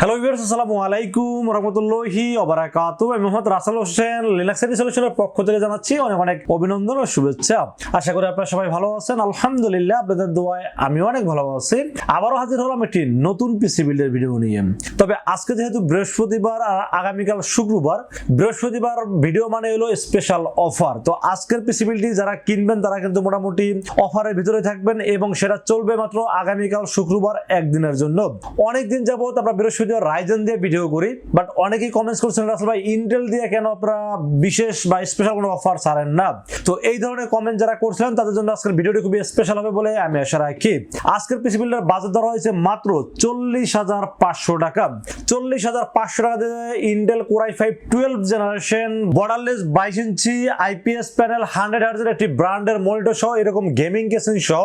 Hello viewers আসসালামু আলাইকুম রহমতুল্লাহি ওবারাকাতু আমি মোহাম্মদ রাসেল হোসেন লিনাক্স এডি সলিউশনের পক্ষ থেকে জানাচ্ছি অনেক অনেক অভিনন্দন ও শুভেচ্ছা। আশা করি আপনারা সবাই ভালো আছেন। আলহামদুলিল্লাহ, আপনাদের দোয়ায় আমি অনেক ভালো আছি। আবারও হাজির হলাম একটি নতুন পিসি বিল্ডের ভিডিও নিয়ে। তবে আজকে যেহেতু বৃহস্পতিবার আর আগামীকাল শুক্রবার, বৃহস্পতিবার ভিডিও মানে হলো স্পেশাল অফার তো আজকের পিসি বিলটি যারা কিনবেন, তারা কিন্তু মোটামুটি অফারের ভিতরে থাকবেন এবং সেটা চলবে মাত্র আগামীকাল শুক্রবার একদিনের জন্য। অনেকদিন যাবত আমরা বৃহস্পতিবার রাইজেন দিয়ে ভিডিও করি বাট অনেকেই কমেন্টস করছেন, রাসেল ভাই ইন্টেল দিয়ে কেন আপনারা বিশেষ বা স্পেশাল কোনো অফার ছাড়েন না? তো এই ধরনের কমেন্ট যারা করছিলেন, তাদের জন্য আজকের ভিডিওটি খুবই স্পেশাল হবে বলে আমি আশা রাখি। আজকের পিসি বিল্ডের বাজার দর হয়েছে মাত্র চল্লিশ হাজার পাঁচশো টাকা। চল্লিশ হাজার পাঁচশো টাকা দিয়ে Intel core i five twelve generation borderless বাইশ ইঞ্চি আইপিএস প্যানেল হান্ড্রেড হার্জের একটি ব্র্যান্ডের মনিটর সহ এরকম গেমিং কেসিং সহ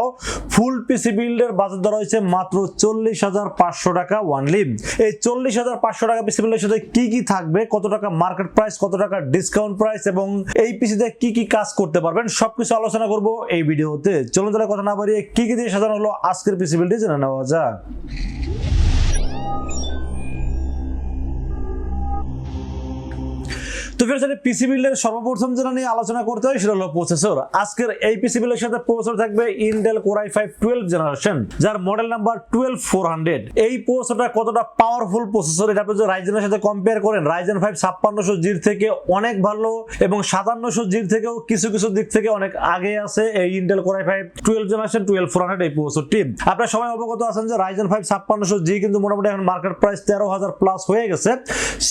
ফুল পিসি বিল্ডের বাজার দর হয়েছে মাত্র চল্লিশ হাজার পাঁচশো টাকা ওয়ানলি এই চল্লিশ হাজার পাঁচশো টাকা পিসি মিলের সাথে কি কি থাকবে? কত টাকা মার্কেট প্রাইস কত টাকা ডিসকাউন্ট প্রাইস এবং এই পিসিতে কি কি কাজ করতে পারবেন? সবকিছু আলোচনা করব এই ভিডিওতে। চলুন তাহলে কথা না বাড়িয়ে কি কি দিয়ে সাজানো হলো আজকের পিসি বিল্ডে জেনে নেওয়া যাক। তো ফের সাথে পিসি বিল্ডের সর্বপ্রথম যেটা নিয়ে আলোচনা করতে হয় সেটা হলো প্রসেসর আজকের এই পিসি বিল্ডের সাথে প্রসেসর থাকবে Intel core i five twelve generation যার model number twelve four hundred এই প্রসেসরটা কতটা পাওয়ারফুল প্রসেসর এটা আপনি রাইজেনের সাথে কম্পেয়ার করেন রাইজেন ফাইভ ছাপ্পান্নশো জির থেকে অনেক ভালো এবং সাতান্নশো জির থেকেও কিছু কিছু দিক থেকে অনেক আগে আছে এই Intel core i five twelve generation twelve four hundred এই প্রসেসরটি আপনারা সবাই অবগত আছেন যে রাইজেন ফাইভ ছাপ্পান্নশো জি কিন্তু মোটামুটি এখন মার্কেট প্রাইস তেরো হাজার প্লাস হয়ে গেছে।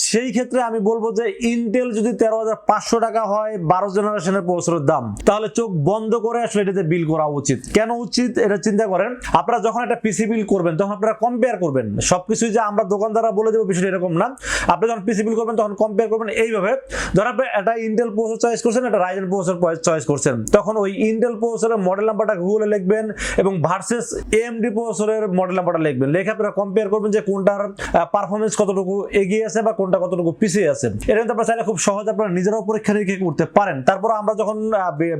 সেই ক্ষেত্রে আমি বলব যে ইন্টেল যদি তেরো হাজার পাঁচশো টাকা হয়, বারো জেনারেশনের প্রসেসরের দাম, তাহলে চোখ বন্ধ করে আসলে এটাতে বিল করা উচিত। কেন উচিত? এটা চিন্তা করেন, আপনারা যখন একটা পিসি বিল করবেন, তখন আপনারা কম্পেয়ার করবেন। সবকিছুই যে আমরা দোকানদাররা বলে দেবো বিষয়টা এরকম না। আপনি যখন পিসি বিল করবেন, তখন কম্পেয়ার করবেন এইভাবে। ধরেন আপনি একটা ইন্টেল প্রসেসর চয়েস করছেন, একটা রাইজেন প্রসেসর চয়েস করছেন। তখন ওই ইন্টেল প্রসেসরের মডেল নাম্বারটা গুগলে লিখবেন এবং ভার্সেস এএমডি প্রসেসরের মডেল নাম্বারটা লিখবেন। লেখে আপনারা কম্পেয়ার করবেন যে কোনটার পারফরমেন্স কতটুকু এগিয়ে আছে বা কোনটা কতটুকু পিছিয়ে আছে। এটা কিন্তু আপনারা চাইলে খুব সহজে আপনারা নিজেরাও পরীক্ষা নিরীক্ষা করতে পারেন। তারপর আমরা যখন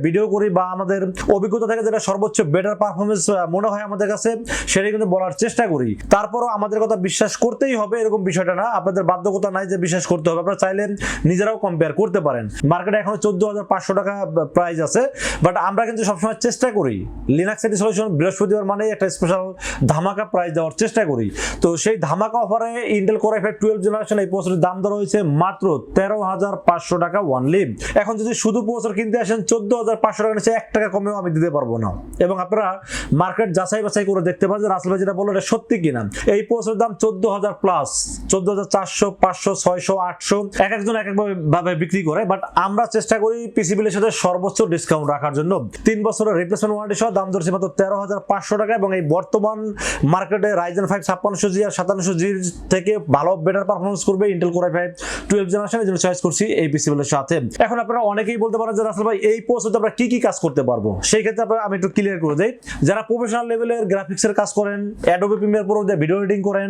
ভিডিও করি বা আমাদের অভিজ্ঞতা থেকে যেটা সর্বোচ্চ বেটার পারফরমেন্স মনে হয় আমাদের কাছে, সেটাই কিন্তু বলার চেষ্টা করি। তারপরও আমাদের কথা বিশ্বাস করতেই হবে, এরকম বিষয়টা না। আপনাদের বাধ্যকতা নাই যে বিশ্বাস করতে হবে। আপনারা চাইলে নিজেরাও কম্পেয়ার করতে পারেন। মার্কেটে এখন চোদ্দ হাজার পাঁচশো টাকা প্রাইস আছে। বাট আমরা কিন্তু সবসময় চেষ্টা করি। লিনাক্স এটি সলিউশন বৃহস্পতিবার মানে একটা স্পেশাল ধামাকা প্রাইস দেওয়ার চেষ্টা করি। তো সেই ধামাকা অফারে Intel core i five twelve generation এই প্রসেসরের দাম ধরা হয়েছে মাত্র তেরো হাজার পাঁচশো টাকা ওয়ানলি এখন যদি শুধু প্রসেসর কিনতে আসেন, চোদ্দ হাজার পাঁচশো টাকা নিচে এক টাকা কমেও আমি দিতে পারব না। এবং আপনারা মার্কেট যাচাই বাছাই করে দেখতে পারেন যে রাসেল ভাই যেটা বলল, এটা সত্যি কিনা। এই প্রসেসর দাম চোদ্দ হাজার প্লাস চোদ্দ হাজার চারশো, পাঁচশো, ছয়শো, আটশো, এক একজন এক এক ভাবে বিক্রি করে। বাট আমরা চেষ্টা করি পিসি বিলের সাথে সর্বোচ্চ ডিসকাউন্ট রাখার জন্য। তিন বছরের রিপ্লেসমেন্ট ওয়ারেন্টি সহ দাম ধরছে মাত্র তেরো হাজার পাঁচশো টাকা এবং এই বর্তমান মার্কেটে রাইজেন ফাইভ ছাপ্পান্নশো জি আর সাতান্নশো জির থেকে ভালো বেটার পারফরমেন্স করবে Intel core i five twelve generation এই জন্য চয়েস করছি। এই পিসি সাথে। এখন আপনারা অনেকেই বলতে পারেন যে, রাসেল ভাই, এই পোস্টে আমরা কি কি কাজ করতে পারব? সেই ক্ষেত্রে আপনারা আমি একটু ক্লিয়ার করে দেই। যারা প্রফেশনাল লেভেলের গ্রাফিক্সের কাজ করেন অ্যাডোবি প্রিমিয়ার প্রো দিয়ে ভিডিও এডিটিং করেন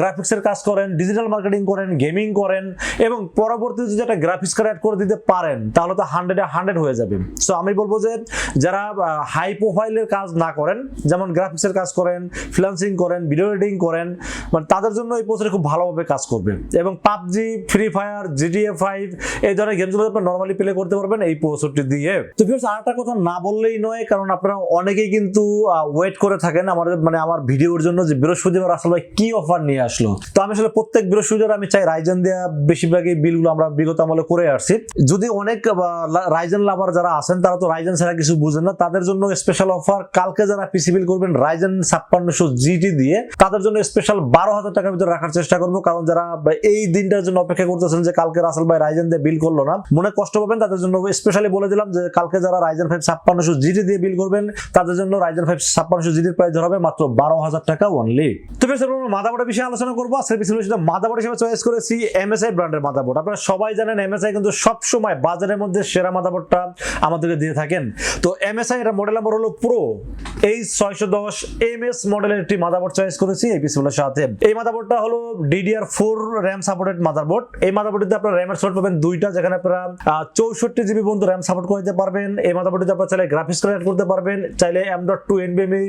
গ্রাফিক্সের কাজ করেন ডিজিটাল মার্কেটিং করেন গেমিং করেন, এবং পরবর্তীতে যদি একটা গ্রাফিক্স কার্ড করে দিতে পারেন, তাহলে তো হান্ড্রেডে হান্ড্রেড হয়ে যাবে। সো আমি বলব যে, যারা হাই প্রোফাইলের কাজ না করেন, যেমন গ্রাফিক্সের কাজ করেন ফ্রিল্যান্সিং করেন ভিডিও এডিটিং করেন মানে তাদের জন্য এই পোস্টারে খুব ভালোভাবে কাজ করবে। এবং PUBG free fire GTA five এই ধরনের গেমগুলো আপনি নর্মালি প্লে করতে পারবেন এই দিয়ে। তো আরেকটা কথা না বললেই নয়, কারণ আপনারা অনেকেই কিন্তু ওয়েট করে থাকেন আমাদের মানে আমার ভিডিওর জন্য যে বৃহস্পতিবার আসলে কি অফার নিয়ে আসলো। তো আমি আসলে প্রত্যেক বৃহস্পতিবার আমি চাই রাইজেন দেওয়া বেশিরভাগই বিলগুলো আমরা বিগত আমলে করে আসছি। যদি অনেক রাইজেন লাভার যারা আছেন, তারা তো রাইজেন ছাড়া কিছু বুঝেন না। তাদের জন্য স্পেশাল অফার কালকে যারা পিসি বিল করবেন রাইজেন ছাপ্পান্নশো জিটি দিয়ে, তাদের জন্য স্পেশাল বারো হাজার টাকার ভিতরে রাখার চেষ্টা করব। কারণ যারা এই দিনটার জন্য অপেক্ষা করতেছেন যে কালকে রাসেল ভাই রাইজেন দিয়ে বিল করল না। মনে কষ্ট পাবেন, তাদের জন্য স্পেশালি বলে দিলাম যে কালকে যারা রাইজেন ফাইভ ছাপ্পান্নশো জিটি দিয়ে বিল করবেন, তাদের জন্য রাইজেন ফাইভ ছাপ্পান্নশো জিটির প্রাইস ধরা হবে মাত্র বারো হাজার টাকা অনলি তো মাদাবোর্ডের বিষয়ে আলোচনা করব। আজকের বিষয়ে সেটা মাদাবোর্ড হিসেবে চয়েস করেছি এমএসআই ব্র্যান্ডের মাদাবোর্ড আপনারা সবাই জানেন এমএসআই কিন্তু সবসময় বাজারের মধ্যে সেরা মাদাবোর্ডটা আমাদেরকে দিয়ে থাকেন। তো এমএসআই এটা মডেল নাম্বার হলো প্রো এই ছয়শো দশ এম এস মডেলের একটি মাদাবোর্ড চয়েস করেছি এই পিসিগুলোর সাথে। এই মাদাবোর্ডটা হলো DDR four RAM supported motherboard এই মাদাবোর্ডটিতে আপনার র্যামের স্লট পাবেন পাবেন দুইটা, যেখানে আপনারা চৌষট্টি জিবি পর্যন্ত র্যাম সাপোর্ট করে দিতে পারবেন। এই মাদাবোর্ডে আপনারা চাইলে গ্রাফিক্স কার্ড করতে পারবেন, চাইলে এম ডট টু এনবিএমই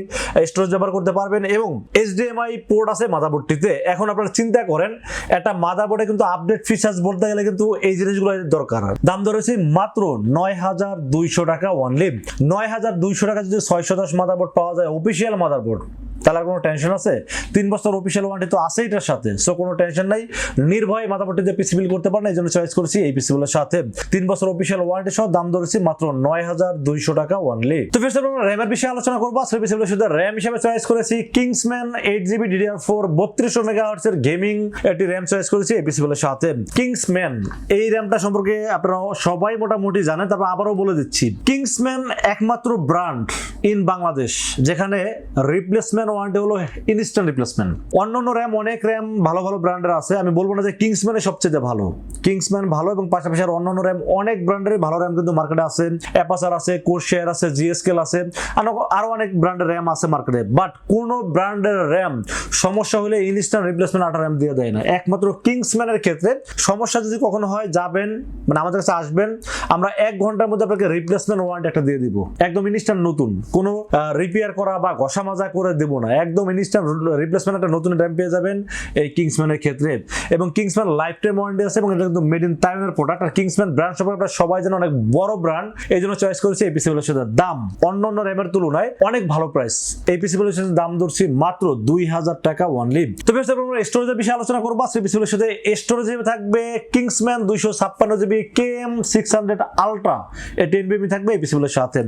স্টোরেজ ব্যবহার করতে পারবেন এবং এইচডিএমআই পোর্ট আছে মাদাবোর্ডটিতে এখন আপনারা চিন্তা করেন, একটা মাদাবোর্ডে কিন্তু আপডেট ফিচার্স বলতে গেলে কিন্তু এই জিনিসগুলো দরকার। দাম ধরেছি মাত্র নয় হাজার দুইশো টাকা অনলি নয় হাজার দুইশো টাকা যদি ছয়শো দশ মাদারবোর্ড পাওয়া যায় অফিসিয়াল মাদারবোর্ড। তাহলে আর কোনো টেনশন আছে? তিন বছর অফিসিয়াল ওয়ারেন্টি তো আছে এটার সাথে। সো কোনো টেনশন নাই। নির্ভয়ে মাথাপট্টিতে পিসি বিল করতে পারেন এই জন্য চয়েস করেছি এই পিসি বিলের সাথে। তিন বছর অফিসিয়াল ওয়ারেন্টি সহ দাম ধরেছি মাত্র নয় হাজার দুইশো টাকা ওয়ানলি তো ফের আমরা র্যামের বিষয়ে আলোচনা করব। আজকে পিসি বিলের সাথে র্যাম হিসেবে চয়েস করেছি Kingsman eight GB DDR four বত্রিশশো মেগা হার্টসের গেমিং একটি র্যাম চয়েস করেছি এই পিসি বিলের সাথে। কিংসম্যান এই র্যামটা সম্পর্কে আপনারা সবাই মোটামুটি জানেন, তারপর আবারও বলে দিচ্ছি। কিংসম্যান একমাত্র ব্র্যান্ড ইন বাংলাদেশ যেখানে রিপ্লেসমেন্ট ওয়ারেন্টি হলো ইনস্ট্যান্ট রিপ্লেসমেন্ট অন্যান্য র্যাম অনেক র্যাম ভালো ভালো ব্র্যান্ডের আছে। আমি বলব না যে কিংসম্যানের সবচেয়ে ভালো। কিংসম্যান ভালো এবং পাশাপাশি আর অন্যান্য র্যাম অনেক ব্র্যান্ডের ভালো র্যাম কিন্তু মার্কেটে আছে। অ্যাপাসার আছে কোর্সেয়ার আছে জিএসকেল আছে, আরও অনেক ব্র্যান্ডের র্যাম আছে মার্কেটে বাট কোন ব্র্যান্ডের র্যাম সমস্যা হলে ইনস্ট্যান্ট রিপ্লেসমেন্ট আটা র্যাম দিয়ে দেয় না। একমাত্র কিংসম্যানের ক্ষেত্রে সমস্যা যদি কখনো হয়, যাবেন মানে আমাদের কাছে আসবেন, আমরা এক ঘণ্টার মধ্যে আপনাকে রিপ্লেসমেন্ট ওয়ারেন্টি একটা দিয়ে দিব। একদম ইনস্ট্যান্ট নতুন। কোনো রিপেয়ার করা বা ঘষা মাজা করে দেবো না একদম ইনস্ট্যান্ট রিপ্লেসমেন্ট একটা নতুন র্যাম পেয়ে যাবেন এই কিংসম্যানের ক্ষেত্রে। এবং কিংসম্যান লাইফ টাইম ওয়ারেন্টি আছে এবং এটা কিন্তু মেড ইন টাইমের প্রোডাক্ট আর কিংসম্যান ব্র্যান্ড সম্পর্কে আপনারা সবাই জানেন অনেক বড় ব্র্যান্ড এই জন্য চয়েস করেছি পিসিগুলোর সাথে দাম। অন্য অন্য র্যামের তুলনায় অনেক ভালো প্রাইস পিসিগুলোর সাথে দাম ধরছি মাত্র দুই হাজার টাকা ওয়ানলি তো বেশ আমরা স্টোরেজের বিষয়ে আলোচনা করব। পিসিগুলোর সাথে স্টোরেজ থাকবে কিংসম্যান দুইশো ছাপ্পান্ন GB K six hundred ultra এটি এনবিএমি থাকবে এই পিসিগুলোর সাথে।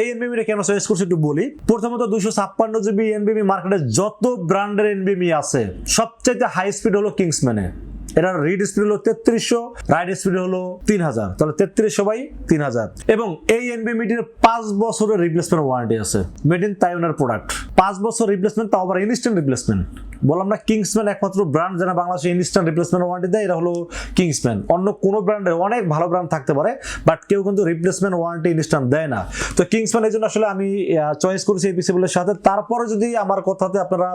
এই এনবিএমিটা কেন চয়েস করছি একটু বলি। প্রথমত দুইশো ছাপ্পান্ন জিবি এনবিএমি মার্কেটে যত ব্র্যান্ডের এনবিএমি আছে, সবচাইতে হাই স্পিড হলো কিংসম্যানে এটার রিড স্পিড হলো তেত্রিশশো রাইড স্পিড হলো তিন হাজার তাহলে তেত্রিশশো বাই তিন হাজার এবং এই এনবিএমিটির পাঁচ বছরের রিপ্লেসমেন্ট ওয়ারেন্টি আছে। মেড ইন তাইওয়ানের প্রোডাক্ট পাঁচ বছর রিপ্লেসমেন্ট তাও আবার ইনস্ট্যান্ট রিপ্লেসমেন্ট বললাম না কিংসম্যান একমাত্র ব্র্যান্ড যেটা বাংলাদেশে ইনস্ট্যান্ট রিপ্লেসমেন্ট ওয়ারেন্টি দেয়, এটা হলো কিংসম্যান অন্য কোনো ব্র্যান্ডের অনেক ভালো ব্র্যান্ড থাকতে পারে বাট কেউ কিন্তু রিপ্লেসমেন্ট ওয়ারেন্টি ইনস্ট্যান্ট দেয় না। তো কিংসম্যান এই জন্য আসলে আমি চয়েস করেছি এই পিসিগুলোর সাথে। তারপরে যদি আমার কথাতে আপনারা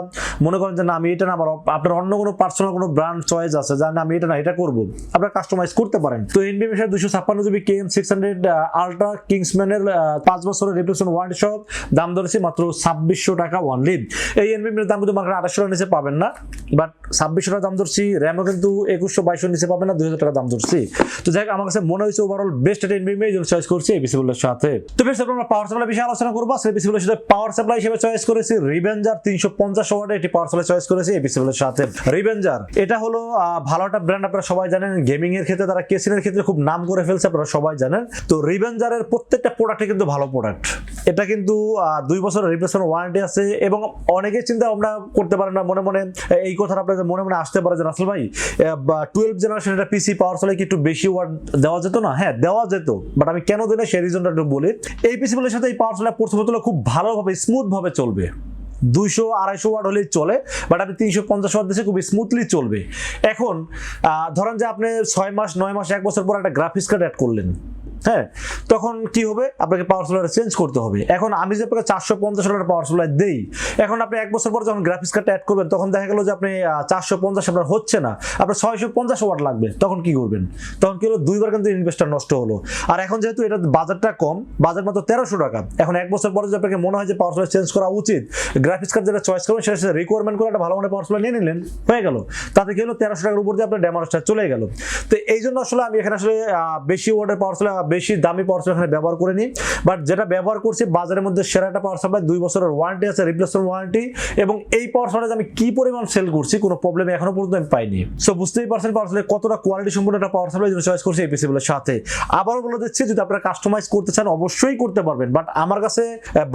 মনে করেন যে না, আমি এটা না, আমার আপনার অন্য কোনো পার্সোনাল কোনো ব্র্যান্ড চয়েস আছে, যে না আমি এটা না, এটা করব, আপনারা কাস্টমাইজ করতে পারেন। তো এনবিএম এর দুশো ছাপ্পান্ন GB K M six hundred ultra কিংসম্যানের পাঁচ বছরের রিপ্লেসমেন্ট ওয়ারেন্টি সহ দাম ধরেছি মাত্র ছাব্বিশশো টাকা ওয়ানলি এই এনবিএম এর দাম কিন্তু মার্কেট আঠাশশো নিচে পাবেন না বাট ছাব্বিশশো টাকা দাম ধরছি, র্যামও কিন্তু একুশশো বাইশশো নিচে পাবেন না, দুই হাজার টাকা দাম ধরছি। তো যাই আমার কাছে মনে হয়েছে ওভারঅল বেস্ট একটা এনবিএম এই জন্য চয়েস করছি এই পিসিগুলোর সাথে। তো বেশ আমরা পাওয়ার সাপ্লাই বিষয়ে আলোচনা করব। সেই পিসিগুলোর সাথে পাওয়ার সাপ্লাই হিসেবে চয়েস করেছি রিভেঞ্জার তিনশো পঞ্চাশ ওয়ার্ডে একটি পাওয়ার সাপ্লাই চয়েস করেছি এই পিসিগুলোর সাথে। রিভেঞ্জার এটা হলো ভালো একটা ব্র্যান্ড আপনারা সবাই জানেন গেমিং এর ক্ষেত্রে, তারা কেসিনের ক্ষেত্রে খুব নাম করে ফেলছে, আপনারা সবাই জানেন। তো রিভেঞ্জারের প্রত্যেকটা প্রোডাক্টে কিন্তু ভালো প্রোডাক্ট এটা কিন্তু দুই বছরের রিপ্লেসমেন্ট ওয়ারেন্টি আছে, এবং অনেকে চিন্তা ভাবনা করতে পারেন না মনে মনে এই কথাটা আপনাদের মনে মনে আসতে পারে যে, রাসেল ভাই টুয়েলভ জেনারেশন এটা পিসি পাওয়ার ফলে কি একটু বেশি ওয়ার্ড দেওয়া যেত না? হ্যাঁ দেওয়া যেত বাট আমি কেন দিলে সেই রিজনটা একটু বলি। এই পিসি গুলোর সাথে এই পাওয়ার ফলে প্রথমত খুব ভালোভাবে স্মুথভাবে চলবে। দুইশো, আড়াইশো ওয়াট হলেই চলে বাট আপনি তিনশো পঞ্চাশ ওয়াট দিয়েছে খুব স্মুথলি চলবে। এখন ধরেন যে আপনি ছয় মাস, নয় মাস, এক বছর পর একটা গ্রাফিক্স কার্ড অ্যাড করলেন হ্যাঁ? তখন কি হবে? আপনাকে পাওয়ার সোলার চেঞ্জ করতে হবে। এখন আমি যে আপনাকে চারশো পঞ্চাশ টাকার পাওয়ার সোলার দেই, এখন আপনি এক বছর পর যখন গ্রাফিক্স কার্ডটা অ্যাড করবেন, তখন দেখা গেল যে আপনি চারশো পঞ্চাশ আপনার হচ্ছে না। আপনার ছয়শো পঞ্চাশ ওয়াট লাগবে। তখন কি করবেন? তখন কি হলো? দুইবার কিন্তু ইনভেস্টার নষ্ট হলো। আর এখন যেহেতু এটা বাজারটা কম বাজার মাত্র তেরোশো টাকা, এখন এক বছর পরে যদি আপনাকে মনে হয় যে পাওয়ার সোলার চেঞ্জ করা উচিত গ্রাফিক্স কার্ড যেটা চয়েস করবেন, সেটা রিকোয়ারমেন্ট করে একটা ভালো মানে পাওয়ার সোলার নিয়ে নিলেন, হয়ে গেল। তাতে কি হলো? তেরোশো টাকার উপর দিয়ে আপনার ড্যামারেজটা চলে গেল। তো এই জন্য আসলে আমি এখানে আসলে বেশি ওয়ার্ডের পাওয়ার সাপ্লাই বেশি দামি পাওয়ার সাপ্লাই এখানে ব্যবহার করে নিই বাট যেটা ব্যবহার করছি, বাজারের মধ্যে সেরা একটা পাওয়ার সাপ্লাই দুই বছরের ওয়ারেন্টি আছে রিপ্লেসমেন্ট ওয়ারেন্টি এবং এই পাওয়ার সাপ্লাই আমি কি পরিমাণ সেল করছি, কোনো প্রবলেম এখনও পর্যন্ত আমি পাইনি। সো বুঝতেই পারছেন পাওয়ার সাপ্লাই কতটা কোয়ালিটি সম্পূর্ণ একটা পাওয়ার সাপ্লাই জন্য চয়েস করছি এই পিসিগুলোর সাথে। আবারও বলে দিচ্ছি, যদি আপনারা কাস্টমাইজ করতে চান, অবশ্যই করতে পারবেন। বাট আমার কাছে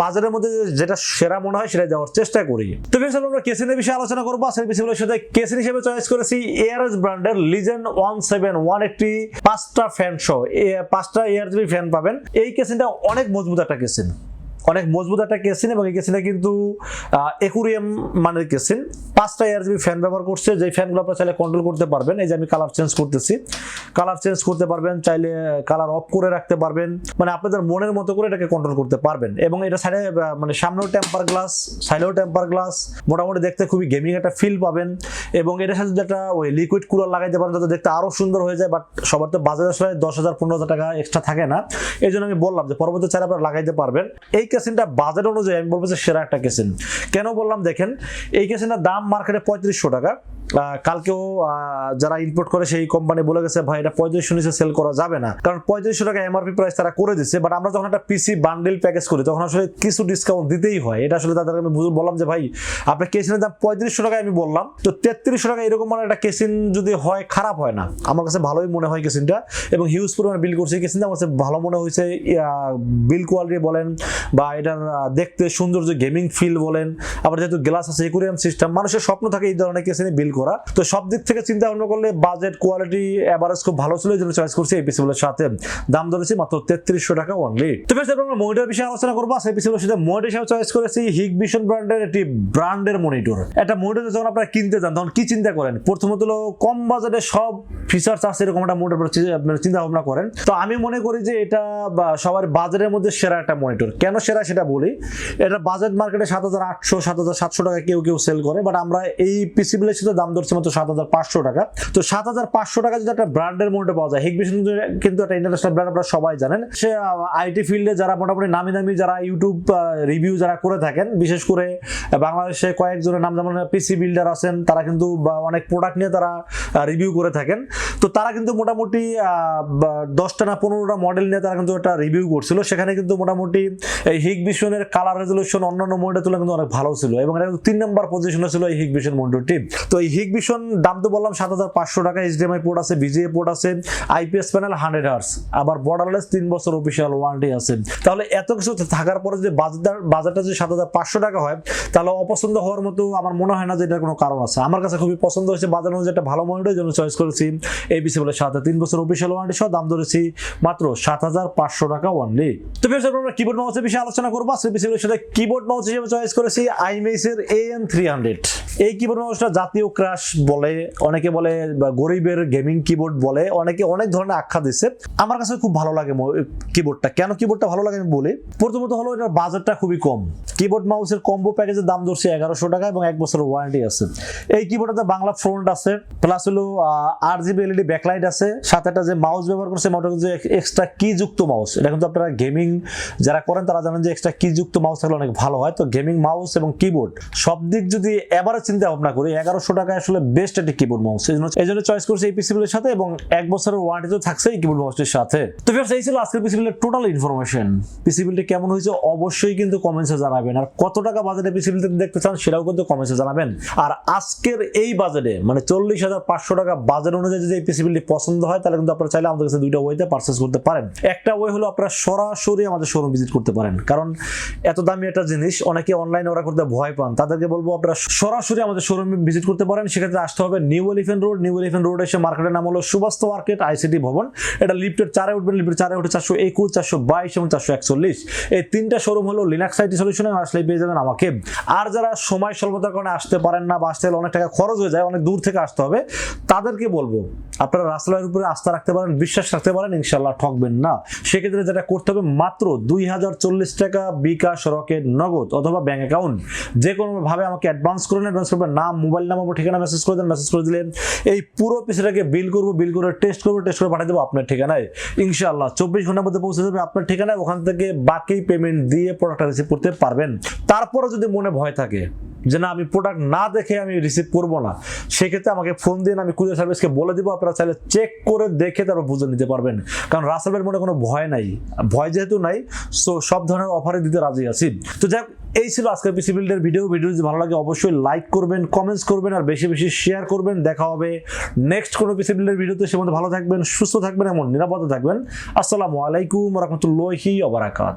বাজারের মধ্যে যেটা সেরা মনে হয় সেটা দেওয়ার চেষ্টা করি। তো বেশ আমরা কেসিনের বিষয়ে আলোচনা করব। সেই বিষয়গুলোর সাথে কেসিন হিসেবে চয়েস করেছি এআরএস ব্র্যান্ডের লিজেন্ড ওয়ান সেভেন ওয়ান একটি পাঁচটা ফ্যান শো পাঁচটা এআরজিবি ফ্যান পাবেন। এই কেসিনটা অনেক মজবুত একটা কেসিন। অনেক মজবুত একটা কেসিন এবং এই কেসিনে কিন্তু একুরিয়াম মানের কেসিন। পাঁচটা এয়ার জিবি ফ্যান ব্যবহার করছে যে ফ্যানগুলো আপনারা চাইলে কন্ট্রোল করতে পারবেন। এই যে আমি কালার চেঞ্জ করতেছি। কালার চেঞ্জ করতে পারবেন, চাইলে কালার অফ করে রাখতে পারবেন। মানে আপনাদের মনের মতো করে এটাকে কন্ট্রোল করতে পারবেন। এবং এটা সাইডে মানে সামনেও টেম্পার গ্লাস সাইডেও টেম্পার গ্লাস মোটামুটি দেখতে খুবই গেমিং একটা ফিল পাবেন। এবং এটার সাথে যেটা ওই লিকুইড কুলার লাগাইতে পারেন, যাতে দেখতে আরও সুন্দর হয়ে যায়। বাট সবার তো বাজারে আসলে দশ হাজার, পনেরো হাজার টাকা এক্সট্রা থাকে না। এই জন্য আমি বললাম যে পরবর্তী চাইলে আপনারা লাগাইতে পারবেন। এই কেসিনটা বাজেট অনুযায়ী আমি বলব যে সেরা একটা কেসিন। কেন বললাম, দেখেন, এই কেসিনটার দাম মার্কেটে পঁয়ত্রিশশো টাকা। কালকেও যারা ইম্পোর্ট করে সেই কোম্পানি বলে গেছে, ভাই, এটা পঁয়ত্রিশশো নিচে সেল করা যাবে না। কারণ পঁয়ত্রিশশো টাকা এমআরপি প্রাইস তারা করে দিচ্ছে বাট আমরা যখন একটা পিসি বান্ডেল প্যাকেজ করি, তখন আসলে কিছু ডিসকাউন্ট দিতেই হয়। এটা আসলে তাদেরকে আমি বললাম যে, ভাই আপনার কেসিনের দাম পঁয়ত্রিশশো টাকা আমি বললাম। তো তেত্রিশশো টাকা এরকম মানে একটা কেসিন যদি হয়, খারাপ হয় না। আমার কাছে ভালোই মনে হয় কেসিনটা এবং হিউজ পরিমাণে বিল করছে। কেসিনটা আমার কাছে ভালো মনে হয়েছে। বিল কোয়ালিটি বলেন, বা এটার দেখতে সৌন্দর্য গেমিং ফিল বলেন। আবার যেহেতু গ্লাস আছে একুরিয়াম সিস্টেম মানুষের স্বপ্ন থাকে এই ধরনের কেসিনে বিল করা তো সব দিক থেকে চিন্তা ভাবনা করলে বাজেট কোয়ালিটি এভারেজ খুব ভালো ছিল, এই জন্য চয়েস করছি এই পিসিগুলোর সাথে। দাম ধরেছি মাত্র তেত্রিশশো টাকা অনলি তো বেশ আমরা মনিটর বিষয়ে আলোচনা করব। সেই পিসিগুলোর সাথে মনিটর হিসেবে চয়েস করেছি হিগ ভিশন ব্র্যান্ডের একটি ব্র্যান্ডের মনিটর একটা মনিটর যখন আপনারা কিনতে যান, তখন কি চিন্তা করেন? প্রথমত হলো কম বাজেটে সব ফিচার্স আছে এরকম একটা মনিটর চিন্তা ভাবনা করেন। তো আমি মনে করি যে এটা সবার বাজারের মধ্যে সেরা একটা মনিটর কেন সেরা সেটা বলি? এটা বাজেট মার্কেটে সাত হাজার আটশো, সাত হাজার সাতশো টাকা কেউ কেউ সেল করে বাট আমরা এই পিসি বিলের সাথে দাম ধরছি মাত্র সাত হাজার পাঁচশো টাকা। তো সাত হাজার পাঁচশো টাকা যদি একটা ব্র্যান্ডের মনিটর পাওয়া যায় হিগভিশন কিন্তু একটা ইন্টারন্যাশনাল ব্র্যান্ড আপনারা সবাই জানেন। সে আইটি ফিল্ডে যারা মোটামুটি নামি দামি যারা ইউটিউব রিভিউ যারা করে থাকেন, বিশেষ করে বাংলাদেশে কয়েকজনের নাম যেমন পিসি বিল্ডার আছেন, তারা কিন্তু অনেক প্রোডাক্ট নিয়ে তারা রিভিউ করে থাকেন। তো তারা কিন্তু মোটামুটি দশটা না পনেরোটা মডেল নিয়ে তারা কিন্তু একটা রিভিউ করছিল। সেখানে কিন্তু মোটামুটি, এই হিগ কালার রেজলিউশন অন্যান্য মনিটর তুলনায় কিন্তু অনেক ভালো ছিল এবং এটা কিন্তু তিন নম্বর পজিশনে ছিল এই হিগ ভিশন তো এই হিগ ভিশন, দাম তো বললাম সাত হাজার পাঁচশো টাকা এইচডিএমআই পোর্ট আছে বিজিএ পোর্ট আছে আইপিএস প্যানেল হান্ড্রেড হার্স আবার বর্ডারলেস তিন বছর অফিসিয়াল ওয়ারেন্টি আছে। তাহলে এত কিছু থাকার পরে যদি বাজার বাজারটা যদি সাত হাজার পাঁচশো টাকা হয়, তাহলে অপছন্দ হওয়ার মতো আমার মনে হয় না যে এটার কোনো কারণ আছে। আমার কাছে খুবই পছন্দ হয়েছে, বাজার অনুযায়ী একটা ভালো মনিটর জন্য চয়েস করেছি এই পিসি বলে সাথে তিন বছর অফিসিয়াল ওয়ারেন্টি সহ দাম ধরেছি মাত্র সাত হাজার পাঁচশো টাকা অনলি তো বেশ আমরা কিবোর্ড মাউসের বিষয়ে আলোচনা করব। আজকে পিসিগুলোর সাথে কিবোর্ড মাউস হিসেবে চয়েস করেছি আইমেস এর এ এন থ্রি হান্ড্রেড এই কিবোর্ড মাউসটা জাতীয় ক্রাশ বলে, অনেকে বলে, বা গরিবের গেমিং কিবোর্ড বলে, অনেকে অনেক ধরনের আখ্যা দিচ্ছে আমার কাছে খুব ভালো লাগে কিবোর্ডটা কেন কিবোর্ডটা ভালো লাগে আমি বলি? প্রথমত হলো এটার বাজেটটা খুবই কম। কিবোর্ড মাউসের কম্বো প্যাকেজের দাম ধরছে এগারোশো টাকা এবং এক বছরের ওয়ারেন্টি আছে। এই কিবোর্ডটাতে বাংলা ফ্রন্ট আছে প্লাস হলো আর জিবি এলইডি ব্যাকলাইট আছে, সাথে একটা যে মাউস ব্যবহার করছে মোটা যে এক্সট্রা কি যুক্ত মাউস এটা কিন্তু আপনারা গেমিং যারা করেন, তারা জানেন যে এক্সট্রা কি যুক্ত মাউস থাকলে অনেক ভালো হয়। তো গেমিং মাউস এবং কিবোর্ড সব দিক যদি এবারে চিন্তা ভাবনা করি, এগারোশো টাকা আসলে বেস্ট একটি কিবোর্ড মাউস এই জন্য এই জন্য চয়েস করছি এই পিসিবিলের সাথে এবং এক বছরের ওয়ারেন্টি তো থাকছে এই কিবোর্ড মাউসটির সাথে। তো ফিরস এই ছিল আজকের পিসিবিলের টোটাল ইনফরমেশন পিসিবিলটি কেমন হয়েছে অবশ্যই কিন্তু কমেন্টসে জানাবেন। আর কত টাকা বাজেটে পিসিবিল দেখতে চান সেটাও কিন্তু কমেন্টসে জানাবেন। আর আজকের এই বাজেটে মানে চল্লিশ হাজার পাঁচশো টাকা বাজেট অনুযায়ী যদি এই পিসিবিলটি পছন্দ হয়, তাহলে কিন্তু আপনারা চাইলে আমাদের কাছে দুইটা ওয়েতে পারচেস করতে পারেন। একটা ওয়ে হলো আপনারা সরাসরি আমাদের শোরুম ভিজিট করতে পারেন। কারণ এত দামি একটা জিনিস, অনেকে অনলাইনে অর্ডার করতে ভয় পান। তাদেরকে বলব আপনারা সরাসরি আমাদের শোরুমে ভিজিট করতে পারেন। সেক্ষেত্রে আসতে হবে New Elephant Road New Elephant Road এসে মার্কেটের নাম হলো সুবাস্ত মার্কেট আইসিটি ভবন। এটা লিফটের চারে উঠবেন। লিফ্টের চারে উঠে চারশো একুশ, চারশো বাইশ এবং চারশো একচল্লিশ। এই তিনটা শোরুম হলো লিনাক্স আইটি সলিউশনে আসলে পেয়ে যাবেন আমাকে। আর যারা সময় স্বল্পতার কারণে আসতে পারেন না বা আসতে অনেক টাকা খরচ হয়ে যায়, অনেক দূর থেকে আসতে হবে। তাদেরকে বলব, আপনারা রাস্তার উপরে আস্থা রাখতে পারেন, বিশ্বাস রাখতে পারেন ইনশাল্লাহ ঠকবেন না। সেক্ষেত্রে যেটা করতে হবে, মাত্র দুই হাজার চল্লিশ টাকা বিকাশ, রকেট, নগদ অথবা ব্যাঙ্ক অ্যাকাউন্ট যে কোনোভাবে আমাকে অ্যাডভান্স করুন অ্যাডভান্স করবেন নাম মোবাইল নাম্বার ঠিকানা মেসেজ করে দেন মেসেজ করে দিলেন, এই পুরো পিসটাকে বিল করব বিল করে টেস্ট করব টেস্ট করে পাঠিয়ে দেবো আপনার ঠিকানায়। ইনশাল্লাহ চব্বিশ ঘণ্টার মধ্যে পৌঁছে যাবে আপনার ঠিকানায়, ওখান থেকে বাকি পেমেন্ট দিয়ে প্রোডাক্টটা রিসিভ করতে পারবেন। তারপরে যদি মনে ভয় থাকে যে না, আমি প্রোডাক্ট না দেখে আমি রিসিভ করব না। সেক্ষেত্রে আমাকে ফোন দিন আমি কুরিয়ার সার্ভিসকে বলে দিব, আপনারা চাইলে চেক করে দেখে তারপর বুঝে নিতে পারবেন। কারণ রাসেলের মনে কোনো ভয় নাই। ভয় যেহেতু নাই সো সব ধরনের অফারে দিতে রাজি আছি। তো যাক এই ছিল আজকের পিসি বিল্ডের ভিডিও ভিডিও যদি ভালো লাগে, অবশ্যই লাইক করবেন কমেন্টস করবেন, আর বেশি বেশি শেয়ার করবেন। দেখা হবে নেক্সট কোনো পিসি বিল্ডের ভিডিওতে সে মধ্যে ভালো থাকবেন, সুস্থ থাকবেন এমন নিরাপদে থাকবেন। আসসালামু আলাইকুম রহমতুল্লাহি ওবরাকাত